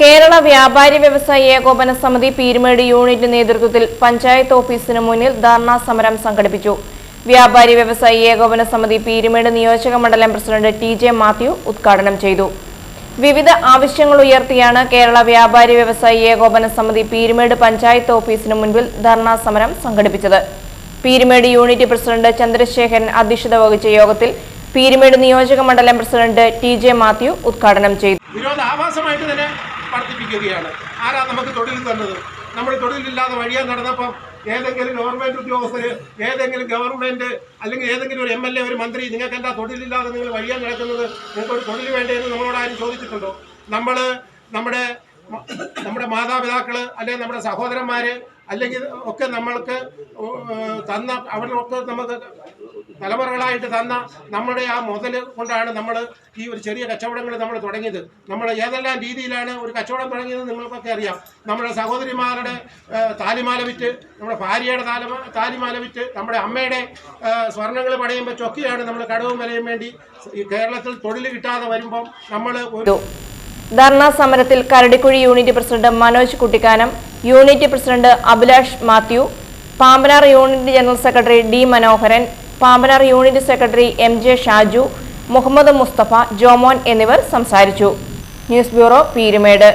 കേരള വ്യാപാരി വ്യവസായി ഏകോപന സമിതി പീരുമേട് യൂണിറ്റ് നേതൃത്വത്തിൽ പഞ്ചായത്ത് ഓഫീസിന് മുന്നിൽ ധർണാ സമരം സംഘടിപ്പിച്ചു. വ്യാപാരി വ്യവസായി ഏകോപന സമിതി പീരുമേട് നിയോജക മണ്ഡലം പ്രസിഡന്റ് ടി ജെ മാത്യു ഉദ്ഘാടനം ചെയ്തു. വിവിധ ആവശ്യങ്ങൾ ഉയർത്തിയാണ് കേരള വ്യാപാരി വ്യവസായി ഏകോപന സമിതി പീരുമേട് പഞ്ചായത്ത് ഓഫീസിന് മുൻപിൽ ധർണാ സമരം സംഘടിപ്പിച്ചത്. പീരുമേട് യൂണിറ്റ് പ്രസിഡന്റ് ചന്ദ്രശേഖരൻ അധ്യക്ഷത വഹിച്ച യോഗത്തിൽ പീരുമേട് നിയോജക മണ്ഡലം പ്രസിഡന്റ് ടി ജെ മാത്യു ഉദ്ഘാടനം ചെയ്തു. വർദ്ധിപ്പിക്കുകയാണ് ആരാ നമുക്ക് തൊഴിൽ തന്നത്? നമ്മൾ തൊഴിലില്ലാതെ വഴിയാൻ നടന്നപ്പം ഏതെങ്കിലും ഗവൺമെന്റ് ഉദ്യോഗസ്ഥര് ഏതെങ്കിലും ഗവൺമെന്റ് അല്ലെങ്കിൽ ഏതെങ്കിലും ഒരു എം എൽ എ ഒരു മന്ത്രി നിങ്ങൾക്ക് എന്താ തൊഴിലില്ലാതെ നിങ്ങൾ വഴിയാൻ നടക്കുന്നത്? നിങ്ങൾക്ക് ഒരു തൊഴിൽ വേണ്ടേ എന്ന് നമ്മളോട് ആരും ചോദിച്ചിട്ടുണ്ടോ? നമ്മൾ നമ്മുടെ നമ്മുടെ മാതാപിതാക്കൾ അല്ലെങ്കിൽ നമ്മുടെ സഹോദരന്മാര് അല്ലെങ്കിൽ ഒക്കെ നമ്മൾക്ക് തന്ന അവരൊക്കെ നമുക്ക് തലമുറകളായിട്ട് തന്ന നമ്മുടെ ആ മുതൽ കൊണ്ടാണ് നമ്മൾ ഈ ഒരു ചെറിയ കച്ചവടങ്ങൾ നമ്മൾ തുടങ്ങിയത്. നമ്മൾ ഏതെല്ലാം രീതിയിലാണ് ഒരു കച്ചവടം തുടങ്ങിയത് നിങ്ങൾക്കൊക്കെ അറിയാം. നമ്മുടെ സഹോദരിമാരുടെ താലിമാല വിറ്റ് നമ്മുടെ ഭാര്യയുടെ താലിമ താലിമാല വിറ്റ് നമ്മുടെ അമ്മയുടെ സ്വർണങ്ങൾ പണയുമ്പോൾ ചൊക്കിയാണ് നമ്മൾ കടവും വിലയും വേണ്ടി കേരളത്തിൽ തൊഴിൽ കിട്ടാതെ വരുമ്പം നമ്മൾ ധർണാ സമരത്തിൽ Karadikuzhi unit president Manoj Kuttikkanam unit president Abhilash Mathew Pambanar unit general secretary D Manoharan Pambanar unit secretary M J Shaju Muhammad Musthafa Jomon എന്നിവർ സംസാരിച്ചു. News bureau Peerumade.